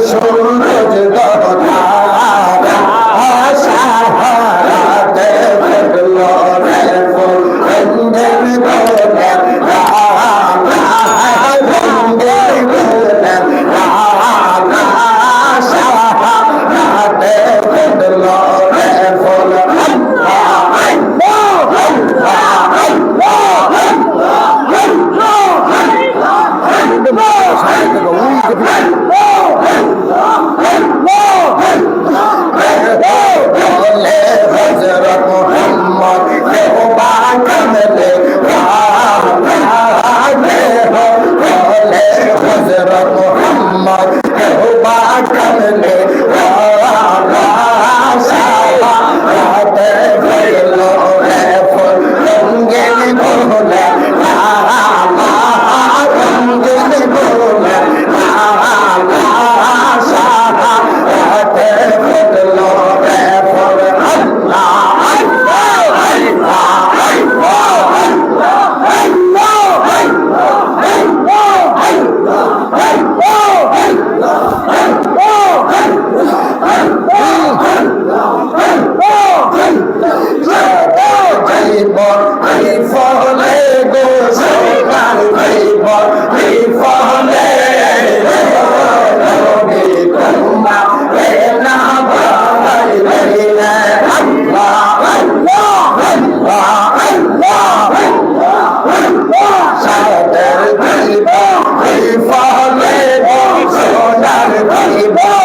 দেশ এবং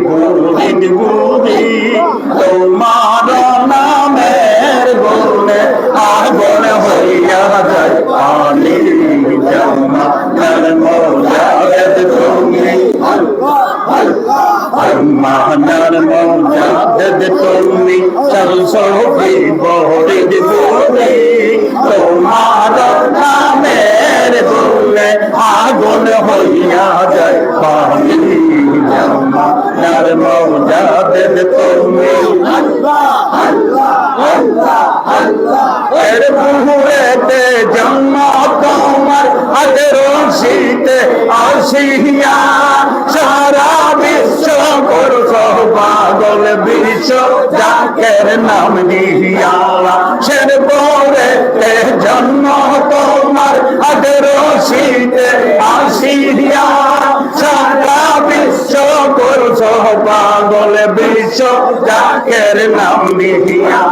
বুড়ি বুড়ি তোমার নামের গুণে আগুন হইয়া যায় পানি জমানার মজাদের তুমি মহানার মজাদের তুমি শাসকি বুড়ি বুড়ি তোমার নামের আগুন হইয়া যায় পানি জমানার মজাদের তুমি এর বুহুরেতে জন্ম তোমার আগের শীতে আসিয়া সারা বিশ্ব করছ পাগল বিশ্ব যাকের নাম দিয়া সের পরে জন্ম তোমার আগের শীতে আসিয়া সারা বিশ্ব করছ পাগল বিশ্ব যাকের নাম দিয়া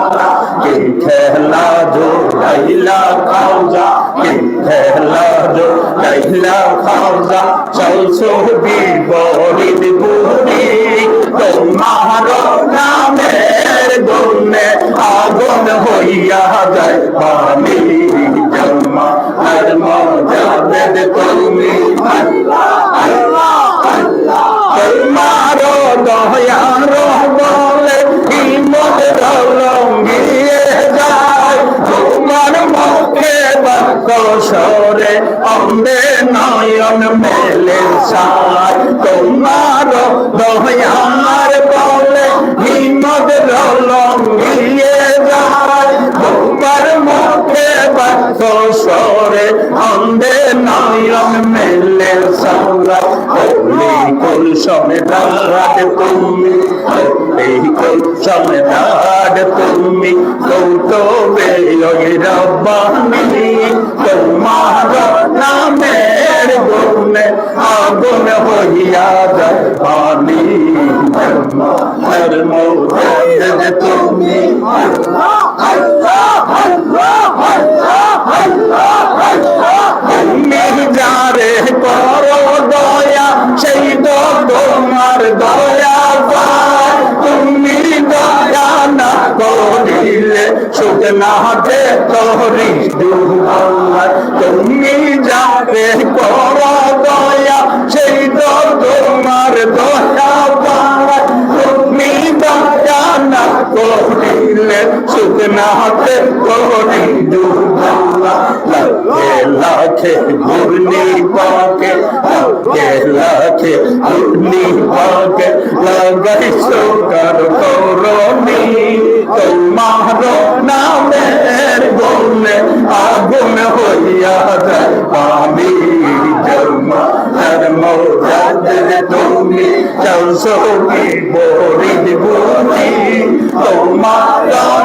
কি খেলা জো লাইলা খাওজা, কি খেলা জো লাইলা খাওজা চলছো বিপরীত বুড়ি, তোমার নামের গুণে আগুন হইয়া যায়। পানি জমা, আর মজা তুমি। আল্লাহ আল্লাহ আল্লাহ তোমার দয়ার সরে অম্বে নয়ন মেলে সায়। তোমার দয়ার বলে হিমত রঙ্গিয়ে যায়। তোমার মুখে বাক্য সরে অম্বে নয়ন মেলে হলি কুল সমেদার তুমি হলি কুল সমেদার তুমি কৌতবে রব্বানি তোমার নামের গুণে আগুন হইয়া যায় পানি হর মৌদের তুমি আল্লাহ তোমার দয়া করিলে সুখ না দে তোরি দুহার তুমি যারে করো দয়া, সেই তো তোমার দয়া পায় তুমি দয়া না করিলে সুখ না দে তোরি লাখে ঘূর্ণি পাকে লাখে লাখে ঘূর্ণি পাকে লাগাই সকার করণি তোমার নামের গুণে আগুন হইয়া যায় আমি জন্মা ধর্ম যাদের তুমি চৌসকি বড়ি বুঝি তোমার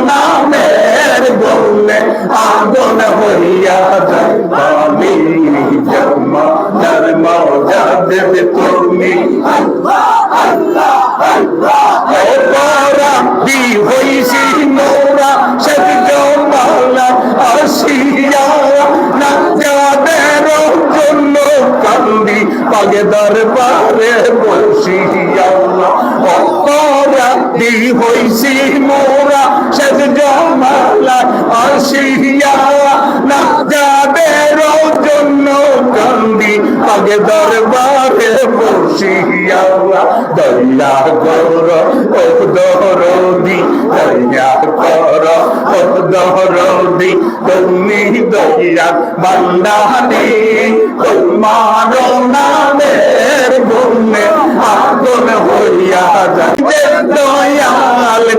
নামের গুণে আগুন হইয়া যায় আমি জন্মা ধর্ম যাদের তুমি আল্লাহ আল্লাহ আল্লাহ দয়া কর ও দরদি কর ও দরদি। তুমি দয়া বান্দানি তোমার নামের গুণে আগুন হইয়া যায়।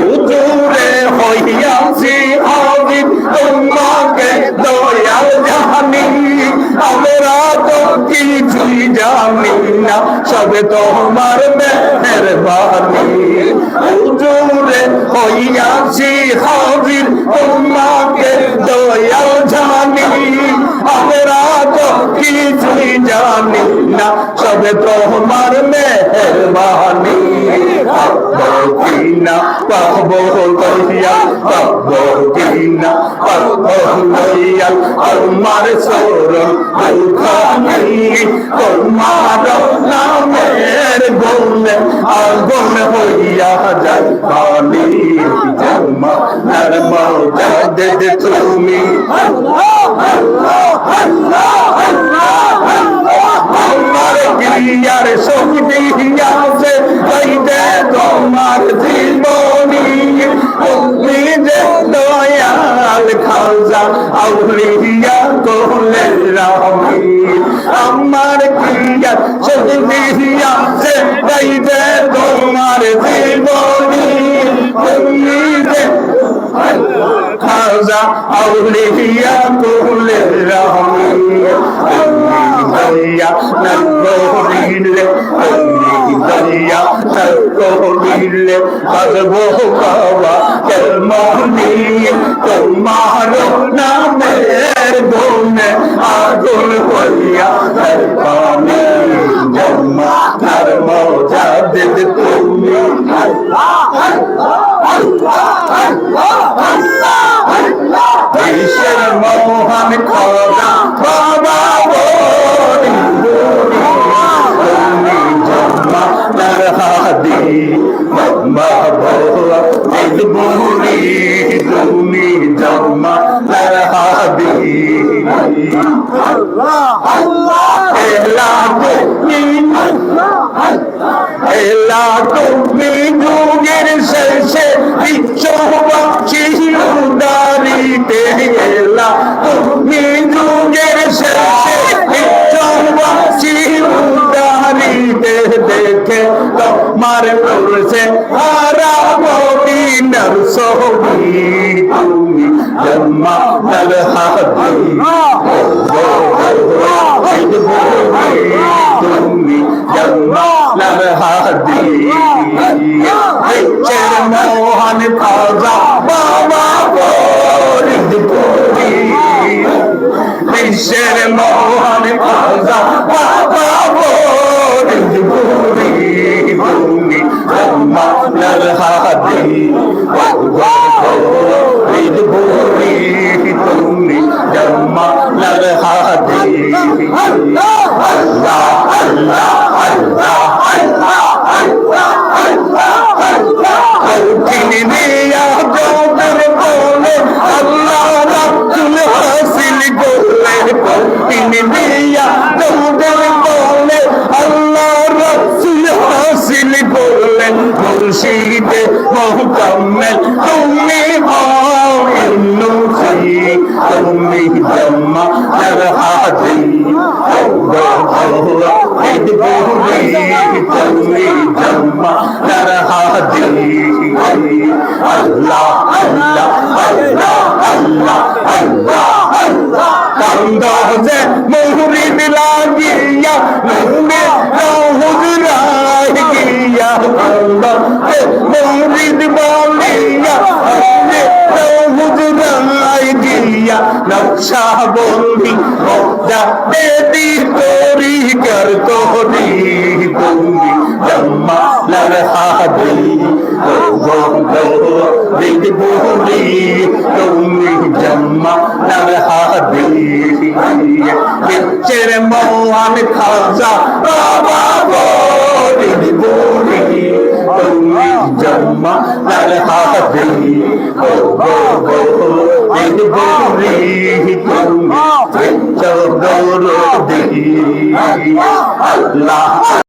হুজুরে হইয়াছি হাজির তোমাকে দয়াল জানি। আমরা তো কিছুই জানি না, সবে তোমার মেহরবানি। হুজুরে হইয়াছি হাজির তোমাকে দয়াল জানি। আমরা তো কিছুই জানি সবে তোমার মেহরবানি। কিনা পাবো লইয়া পাবো কিনা পাবো লইয়া আমার সরল দুখানি। তোমার নামের গুণে আগুন হইয়া যায় পানি। জমা নরম দে তুমি আমার ক্রিয়ার শক্তি আছে হইতে তোমার জীবনী। তুমি যে দয়াল খাজা, আউলিয়া কোলে রামি আমার ক্রিয়ার শক্তি আছে হইতে তোমার জীবনী। তুমি যে খাজা, আউলিয়া কোলে রামি দয়া নগরিলে দয়া নগরিলে বাজবো বাবা কেমনি তোমার নামের গুণে আগুন হইয়া পানি জমা তার মজা দিদ তুমি বিশ্বের মোহন খোদা বাবা জম্মা নরহাদি বাবা ঈদ বুড়ি তুমি জম্মা নরহাদি এলা তুমি এলা তুমি যুগের শেষে বিশ্ববাসী উদারিতে এলা তোমার করছে হারা মদিনার ছবি তুমি জন্মা নর হাদি তুমি জন্মা নর হাদি মোহন খাজা বাবা মোহন খাজা হাদি করলে মুর্শিদে মুকাম্মেল তুমি হও ইন্নুসি তুমি জম্মা নরহাদি তুমি জম্মা নরহাদি আল্লাহ কান্দ যে মুহরিদ বলিয়া নুনে হুজরাই গিয়া নকশা বন্দি মোজা দেদি তোরি কর তোরি তুমি জম্মা মোহন খাজা বাবা দিদি বুড়ি তুমি জম্মা জম্মা লাল হাদি গো গো গো